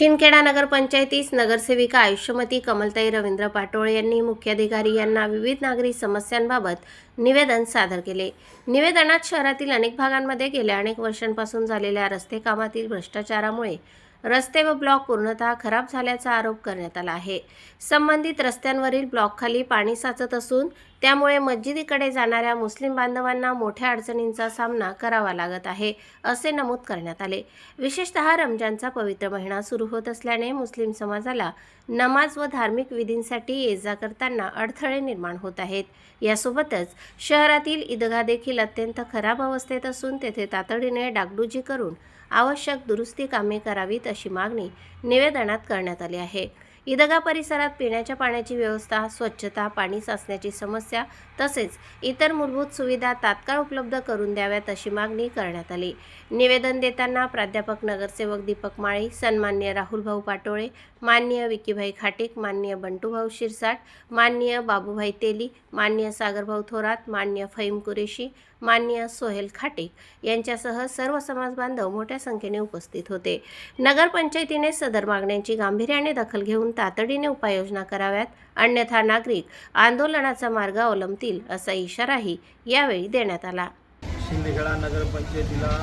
शिंदखेडा नगरपंचायतीस नगरसेविका आयुष्यमती कमलताई रवींद्र पाटोळे यांनी मुख्याधिकारी यांना विविध नागरी समस्यांबाबत निवेदन सादर केले. निवेदनात शहरातील अनेक भागांमध्ये गेल्या अनेक वर्षांपासून झालेल्या रस्ते कामातील भ्रष्टाचारामुळे रस्ते व ब्लॉक पूर्णतः खराब झाल्याचा आरोप करण्यात आला आहे. संबंधित रस्त्यांवरील ब्लॉकखाली पाणी साचत असून त्यामुळे मस्जिदीकडे जाणाऱ्या मुस्लिम बांधवांना मोठ्या अडचणींचा सामना करावा लागत आहे असे नमूद करण्यात आले. विशेषतः रमजानचा पवित्र महिना सुरू होत असल्याने मुस्लिम समाजाला नमाज व धार्मिक विधींसाठी ये जा करताना अडथळे निर्माण होत आहेत. यासोबतच शहरातील ईदगा देखील अत्यंत खराब अवस्थेत असून तेथे तातडीने डागडुजी करून आवश्यक दुरुस्ती कामे करावीत अशी मागणी निवेदनात करण्यात आली आहे. ईदगा परिसरात पिण्याच्या पाण्याची व्यवस्था स्वच्छता पाणी साचण्याची समस्या तसेच इतर मूलभूत सुविधा तात्काळ उपलब्ध करून द्याव्यात अशी मागणी करण्यात आली. निवेदन देताना प्राध्यापक नगरसेवक दीपक माळी सन्मान्य राहुलभाऊ पाटोळे माननीय विकीभाई खाटीक माननीय बंटूभाऊ शिरसाट माननीय बाबूभाई तेली माननीय सागरभाऊ थोरात माननीय फहीम कुरेशी माननीय सोहेल खाटीक यांच्यासह सर्व समाज बांधव मोठ्या संख्येने उपस्थित होते. नगरपंचायतीने सदर मागण्यांची गांभीर्याने दखल घेऊन तातडीने उपाययोजना कराव्यात. अन्यथा नागरिक आंदोलनाचा मार्ग अवलंबतील असा इशाराही यावेळी देण्यात आला. शिंदेखेडा नगरपंचायतीला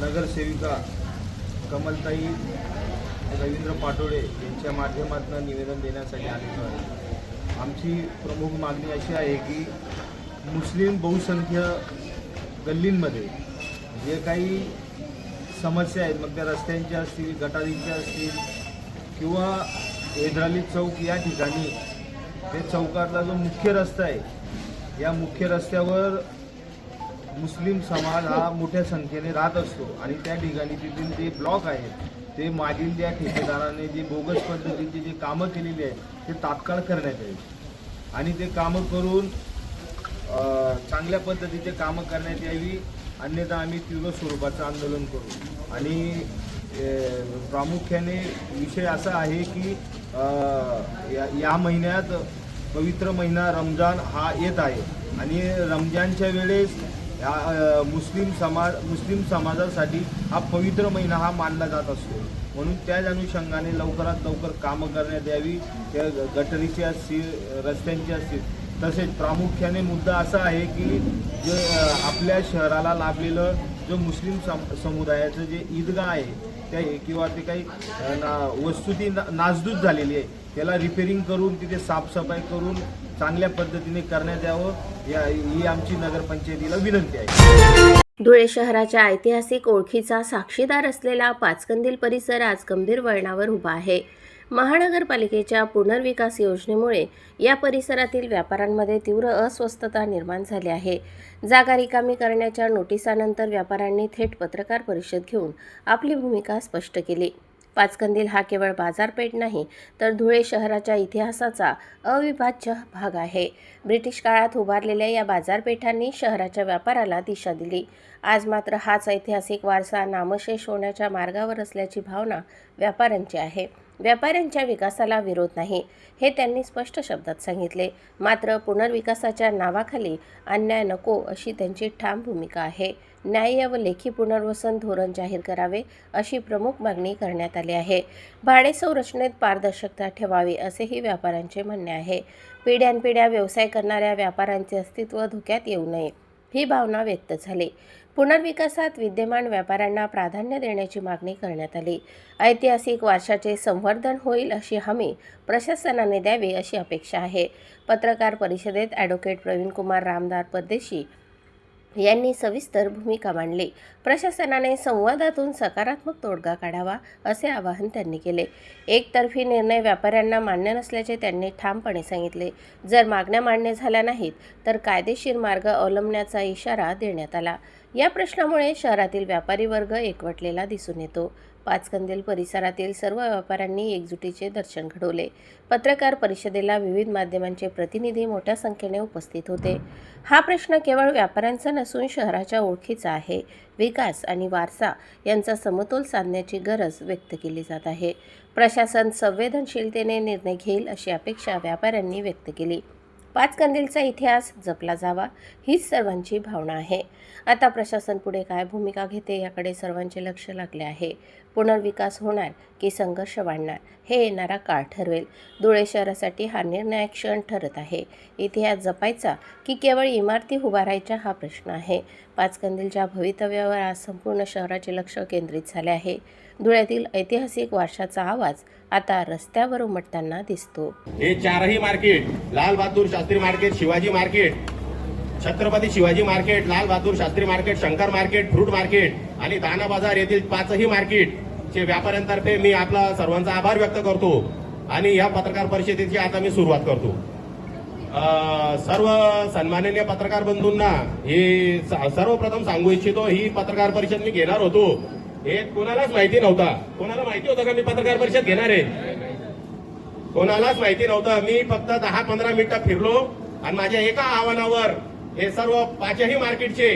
नगरसेविका कमलताई रवींद्र पाटोळे यांच्या माध्यमातून निवेदन देण्यासाठी आलेलो आहे. आमची प्रमुख मागणी अशी आहे की मुस्लिम बहुसंख्य गल्लींमध्ये जे काही समस्या आहेत मग त्या रस्त्यांच्या असतील गटारींच्या असतील किंवा हैदराली चौक या ठिकाणी ते चौकातला जो मुख्य रस्ता आहे या मुख्य रस्त्यावर मुस्लिम समाज हा मोठ्या संख्येने राहत असतो. आणि त्या ठिकाणी तिथून जे ब्लॉक आहेत ते मागील ज्या ठेकेदाराने जे बोगस पद्धतीचे जे कामं केलेली आहेत ते तात्काळ करण्यात यावी. आणि ते कामं करून चांगल्या पद्धतीचे कामं करण्यात यावी. अन्यथा आम्ही तीव्र स्वरूपाचं आंदोलन करू. आणि प्रामुख्याने विषय असा आहे की या या महिन्यात पवित्र महिना रमजान हा येत आहे. आणि रमजानच्या वेळेस मुस्लिम समाज मुस्लिम समाजासाठी हा पवित्र महिना हा मानला जात असतो. म्हणून त्याच अनुषंगाने लवकरात लवकर कामं करण्यात यावी त्या गटरीची असतील रस्त्यांची असतील तसेच प्रामुख्याने मुद्दा असा आहे की जे आपल्या शहराला लाभलेलं जो मुस्लिम सम समुदायाचं जे ईदगाह आहे त्या किंवा ते काही ना वस्तू ती ना नासधूस झालेली आहे त्याला रिपेरिंग करून तिथे साफसफाई करून चांगल्या पद्धतीने करण्यात यावं या ही आमची नगरपंचायतीला विनंती आहे. धुळे शहराच्या ऐतिहासिक ओळखीचा साक्षीदार असलेला पाचकंदील परिसर आज गंभीर वळणावर उभा आहे. महानगरपालिकेच्या पुनर्विकास योजनेमुळे या परिसरातील व्यापाऱ्यांमध्ये तीव्र अस्वस्थता निर्माण झाली आहे. जागा रिकामी करण्याच्या नोटिसानंतर व्यापाऱ्यांनी थेट पत्रकार परिषद घेऊन आपली भूमिका स्पष्ट केली. पाचकंदील हा केवळ बाजारपेठ नाही तर धुळे शहराच्या इतिहासाचा अविभाज्य भाग आहे. ब्रिटिश काळात उभारलेल्या या बाजारपेठांनी शहराच्या व्यापाराला दिशा दिली. आज मात्र हाच ऐतिहासिक वारसा नामशेष होण्याच्या मार्गावर असल्याची भावना व्यापाऱ्यांची आहे. व्यापाऱ्यांच्या विकासाला विरोध नाही हे त्यांनी स्पष्ट शब्दात सांगितले. मात्र पुनर्विकासाच्या नावाखाली अन्याय नको अशी त्यांची ठाम भूमिका आहे. न्याय्य व लेखी पुनर्वसन धोरण जाहीर करावे अशी प्रमुख मागणी करण्यात आली आहे. भाडे संरचनेत पारदर्शकता ठेवावी असेही व्यापाऱ्यांचे म्हणणे आहे. पिढ्यानपिढ्या व्यवसाय करणाऱ्या व्यापाऱ्यांचे अस्तित्व धोक्यात येऊ नये ही भावना व्यक्त झाली. पुनर्विकासात विद्यमान व्यापाऱ्यांना प्राधान्य देण्याची मागणी करण्यात आली. ऐतिहासिक वारशाचे संवर्धन होईल अशी हमी प्रशासनाने द्यावी अशी अपेक्षा आहे. पत्रकार परिषदेत ॲडव्होकेट प्रवीणकुमार रामदार परदेशी यांनी सविस्तर भूमिका मांडली. प्रशासनाने संवादातून सकारात्मक तोडगा काढावा असे आवाहन त्यांनी केले. एकतर्फी निर्णय व्यापाऱ्यांना मान्य नसल्याचे त्यांनी ठामपणे सांगितले. जर मागण्या मान्य झाल्या नाहीत तर कायदेशीर मार्ग अवलंबण्याचा इशारा देण्यात आला. या प्रश्नामुळे शहरातील व्यापारी वर्ग एकवटलेला दिसून येतो. पाचकंदील परिसरातील सर्व व्यापाऱ्यांनी एकजुटीचे दर्शन घडवले. पत्रकार परिषदेला विविध माध्यमांचे प्रतिनिधी मोठ्या संख्येने उपस्थित होते. हा प्रश्न केवळ व्यापाऱ्यांचा नसून शहराच्या ओळखीचा आहे. विकास आणि वारसा यांचा समतोल साधण्याची गरज व्यक्त केली जात आहे. प्रशासन संवेदनशीलतेने निर्णय घेईल अशी अपेक्षा व्यापाऱ्यांनी व्यक्त केली. पाच कंदीलचा इतिहास जपला जावा हीच सर्वांची भावना आहे. आता प्रशासन पुढे काय भूमिका घेते याकडे सर्वांचे लक्ष लागले आहे. पुनर्विकास होणार की संघर्ष वाढणार हे येणारा काळ ठरवेल. धुळे शहरासाठी हा निर्णायक क्षण ठरत आहे. इतिहास जपायचा की केवळ इमारती उभारायच्या हा प्रश्न आहे. पाचकंदीलच्या भवितव्यावर आज संपूर्ण शहराचे लक्ष केंद्रित झाले आहे. धुळ्यातील ऐतिहासिक वारशाचा आवाज आता रस्त्यावर उमटताना दिसतो. हे चारही market Lal Bahadur Shastri market Shivaji market Chhatrapati Shivaji market Lal Bahadur Shastri market Shankar market fruit market आणि दाना बाजार येथील पाचही मार्केट चे व्यापाऱ्यांतर्फे मी आपला सर्वांचा आभार व्यक्त करतो आणि या पत्रकार परिषदेची आता मी सुरुवात करतो. सर्व सन्माननीय पत्रकार बंधूंना हे स- सर्वप्रथम सांगू इच्छितो ही पत्रकार परिषद मी घेणार होतो. हे कोणालाच माहिती नव्हता. कोणाला माहिती होतं का मी पत्रकार परिषद घेणार आहे? कोणालाच माहिती नव्हतं. मी फक्त दहा पंधरा मिनिटं फिरलो आणि माझ्या एका आव्हानावर हे सर्व पाचही मार्केटचे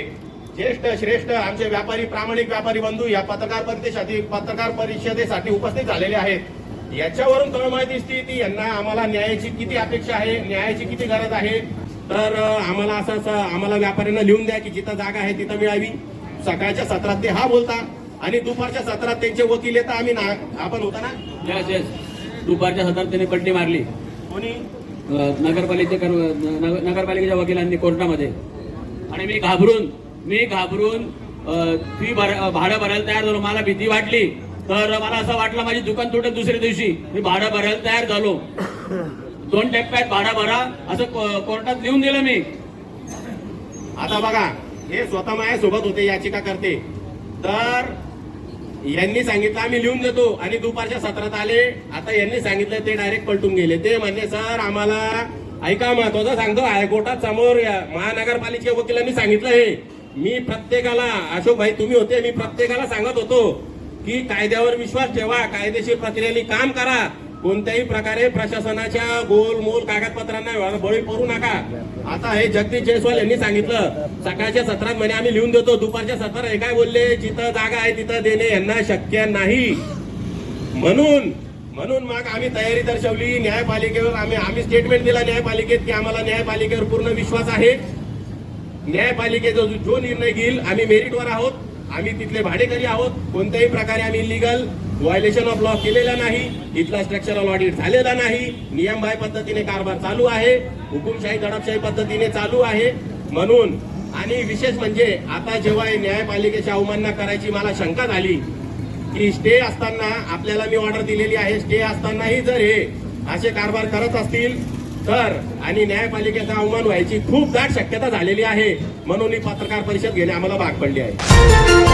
ज्येष्ठ श्रेष्ठ आमचे व्यापारी प्रामाणिक व्यापारी बंधू या पत्रकार परिषदेसाठी पत्रकार परिषदेसाठी उपस्थित झालेले आहेत. याच्यावरून तळमळ दिसती ती यांना आम्हाला न्यायाची किती अपेक्षा आहे न्यायाची किती गरज आहे? तर आम्हाला असं असं आम्हाला व्यापाऱ्यांना लिहून द्या की जिथं जागा आहे तिथं मिळावी. सकाळच्या सत्रात ते हा बोलता. आणि दुपारच्या सत्रात त्यांचे वकील येतात आम्ही ना आपण होता ना? यस यस दुपारच्या सत्रात त्याने पट्टी मारली. कोणी? अ, नगरपालिकेच्या वकिलांनी कोर्टामध्ये. आणि मी घाबरून मी घाबरून फी भर भाडं भरायला तयार झालो. मला भीती वाटली. तर मला असं वाटलं माझी दुकान तुटेल दुसऱ्या दिवशी. मी भाडं भरायला तयार झालो. दोन टप्प्यात भाडं भरा. असं कोर्टात लिहून दिलं मी. आता बघा हे स्वतः माझ्या सोबत होते याचिका करते. तर यांनी सांगितलं आम्ही लिहून देतो. आणि दुपारच्या सत्रात आले. आता यांनी सांगितलं ते डायरेक्ट पलटून गेले. ते म्हणले सर आम्हाला ऐका महत्वाचं सांगतो हायकोर्टात समोर या महानगरपालिकेच्या वकिलांनी सांगितलं हे. मी प्रत्येकाला अशोक भाई तुम्ही होते मी प्रत्येकाला सांगत होतो की कायद्यावर विश्वास ठेवा कायदेशीर प्रक्रियेने काम करा. कोणत्याही प्रकारे प्रशासनाच्या गोलमोल कागदपत्रांना बळी पडू नका. आता हे जगदीश जयस्वाल यांनी सांगितलं सकाळच्या सत्रात म्हणे आम्ही लिहून देतो दुपारच्या सत्रात हे काय बोलले? जिथं जागा आहे तिथं देणे यांना शक्य नाही. म्हणून म्हणून मग आम्ही तयारी दर्शवली न्यायपालिकेवर आम्ही आम्ही स्टेटमेंट दिला न्यायपालिकेत की आम्हाला न्यायपालिकेवर पूर्ण विश्वास आहे. न्यायपालिकेचा जो जो निर्णय घेईल आम्ही मेरिटवर आहोत. आम्ही तिथले भाडेकरी आहोत. कोणत्याही प्रकारे आम्ही इलिगल व्हायलेशन ऑफ लॉ केलेला नाही. इथला स्ट्रक्चरल ऑडिट झालेला नाही. नियमबाह्य पद्धतीने कारभार चालू आहे. हुकुमशाही दडपशाही पद्धतीने चालू आहे. म्हणून आणि विशेष म्हणजे आता जेव्हा न्यायपालिकेची अवमानना करायची मला शंका झाली की स्टे असताना आपल्याला मी ऑर्डर दिलेली आहे. स्टे असतानाही जर हे असे कारभार करत असतील तर आणि न्यायपालिकेचा अवमान व्हायची खूप दाट शक्यता झालेली आहे. म्हणून ही पत्रकार परिषद घेणे आम्हाला भाग पडली आहे.